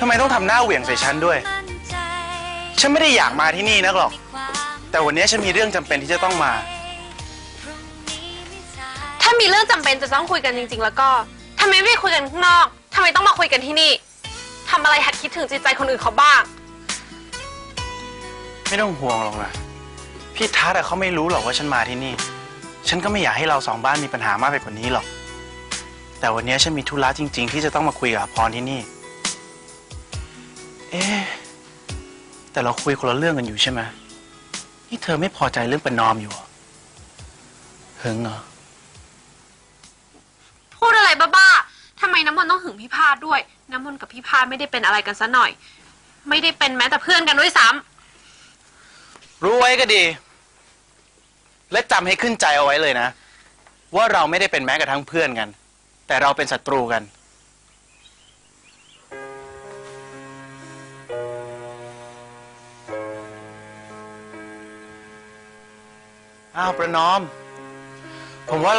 ทำไมต้องทำหน้าเหวี่ยงใส่ฉันด้วย ฉันไม่ได้อยากมาที่นี่นักหรอก แต่วันนี้ฉันมีเรื่องจำเป็นที่จะต้องมา ถ้ามีเรื่องจำเป็นจะต้องคุยกันจริง ๆ แล้วก็ทำไมไม่คุยกันข้างนอกทำไมต้องมาคุยกันที่นี่ทำอะไรหัดคิดถึงจิตใจคนอื่นเขาบ้าง ไม่ต้องห่วงหรอกนะ พี่ทัศน์อะเขาไม่รู้หรอกว่าฉันมาที่นี่ ฉันก็ไม่อยากให้เราสองบ้านมีปัญหามากไปกว่านี้หรอก แต่วันนี้ฉันมีธุระจริง ๆ ที่จะต้องมาคุยกับอภรที่นี่ เอ๊ะแต่เราคุยคนละเรื่องกันอยู่ใช่ไหมนี่เธอไม่พอใจเรื่องประนอมอยู่เหรอหึงเหรอ พูดอะไรบ้าๆทำไมน้ำมนต์ต้องหึงพี่พาดด้วย น้ำมนต์กับพี่พาดไม่ได้เป็นอะไรกันซะหน่อย ไม่ได้เป็นแม้แต่เพื่อนกันด้วยซ้ำรู้ไว้ก็ดี และจำให้ขึ้นใจเอาไว้เลยนะ ว่าเราไม่ได้เป็นแม้กระทั่งเพื่อนกัน แต่เราเป็นศัตรูกัน อ้าวประนอม ผมว่าเรา